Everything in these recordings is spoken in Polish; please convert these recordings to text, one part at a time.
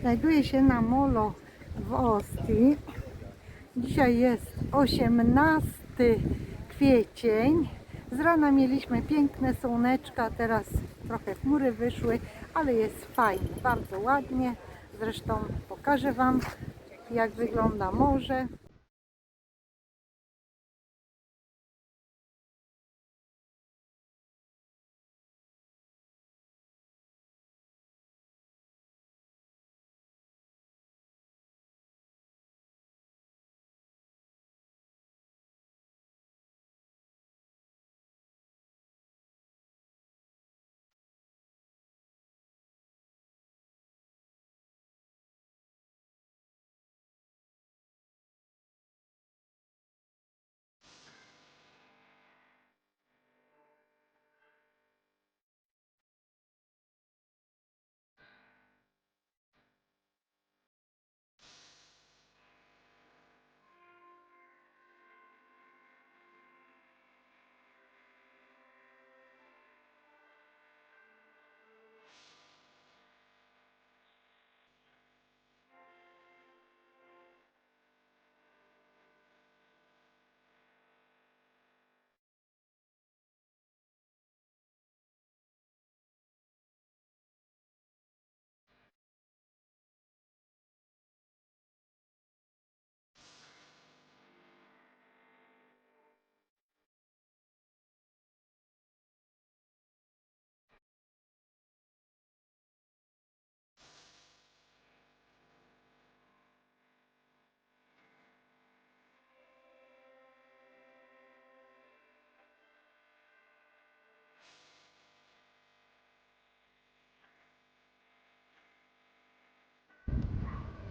Znajduję się na molo w Ostii. Dzisiaj jest 18 kwiecień. Z rana mieliśmy piękne słoneczka, teraz trochę chmury wyszły, ale jest fajnie, bardzo ładnie. Zresztą pokażę Wam, jak wygląda morze.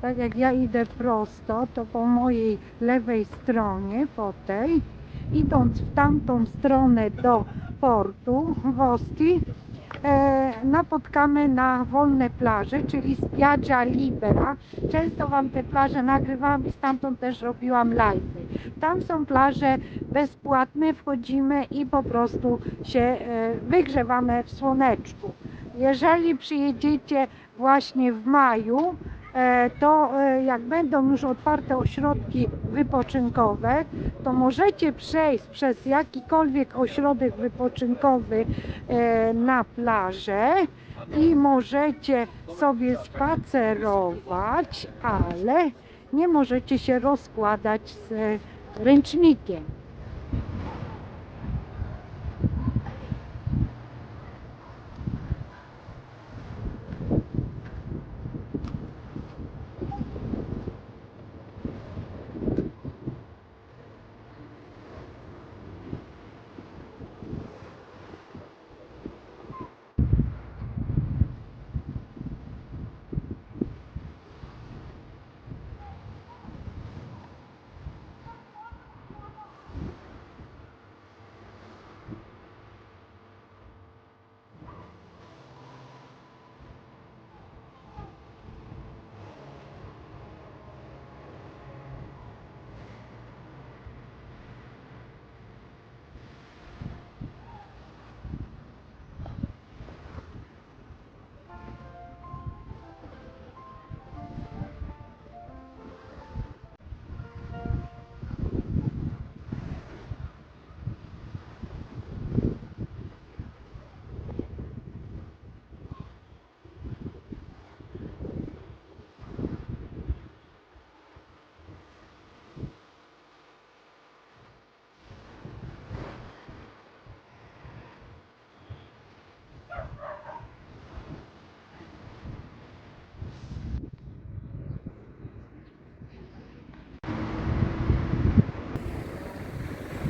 Tak jak ja idę prosto, to po mojej lewej stronie, po tej, idąc w tamtą stronę do portu w Ostii, e, napotkamy na wolne plaże, czyli Spiaggia Libera. Często Wam te plaże nagrywam i stamtąd też robiłam live. Tam są plaże bezpłatne, wchodzimy i po prostu się e, wygrzewamy w słoneczku. Jeżeli przyjedziecie właśnie w maju, to e, jak będą już otwarte ośrodki wypoczynkowe, to możecie przejść przez jakikolwiek ośrodek wypoczynkowy e, na plażę i możecie sobie spacerować, ale nie możecie się rozkładać z e, ręcznikiem.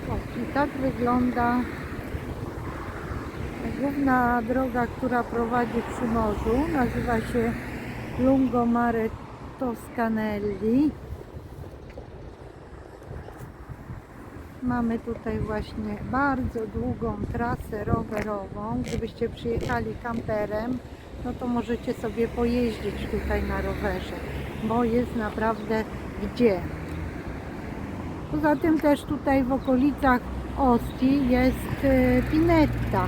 O, I tak wygląda główna droga, która prowadzi przy morzu. Nazywa się Lungomare Toscanelli. Mamy tutaj właśnie bardzo długą trasę rowerową. Gdybyście przyjechali kamperem, no to możecie sobie pojeździć tutaj na rowerze, bo jest naprawdę gdzie. Poza tym też tutaj w okolicach Ostii jest e, Pinetta,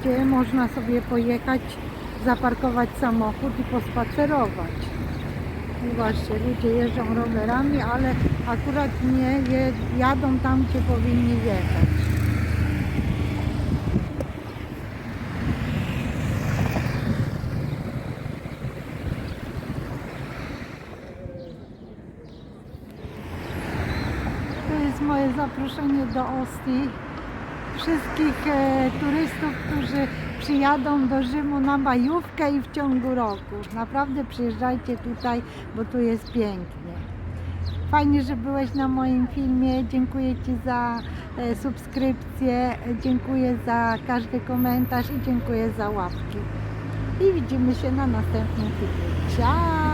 gdzie można sobie pojechać, zaparkować samochód i pospacerować. możliwości. Ludzie jeżdżą rowerami, ale akurat nie jadą tam, gdzie powinni jechać. To jest moje zaproszenie do Ostii. Wszystkich e, turystów, którzy przyjadą do Rzymu na majówkę i w ciągu roku. Naprawdę przyjeżdżajcie tutaj, bo tu jest pięknie. Fajnie, że byłeś na moim filmie. Dziękuję Ci za e, subskrypcję, dziękuję za każdy komentarz i dziękuję za łapki. I widzimy się na następnym filmie. Ciao!